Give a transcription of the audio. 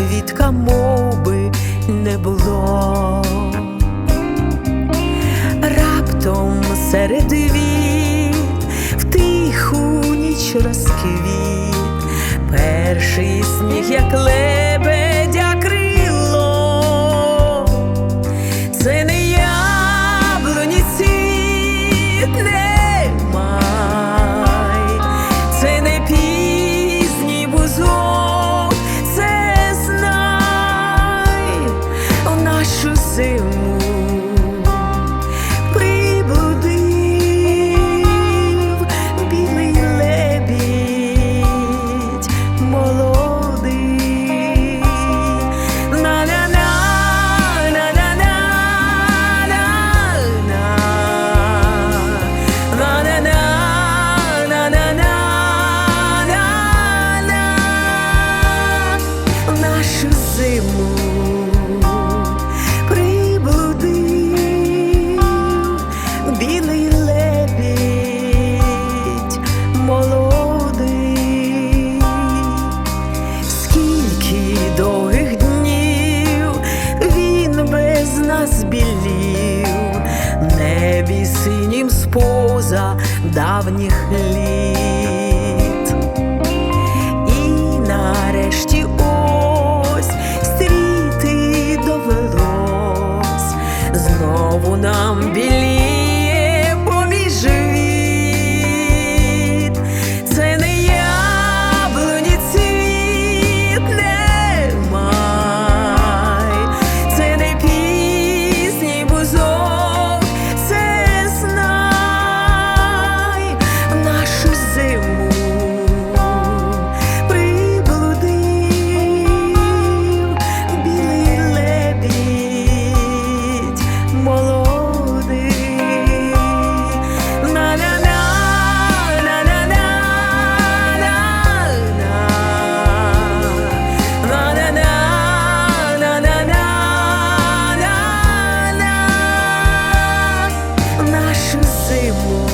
квітка мов би не було. Раптом серед віт в тиху ніч розквіт, перший сніг, як лед. за давніх літ. І нарешті ось стріти довелось знову нам біля. vencemos.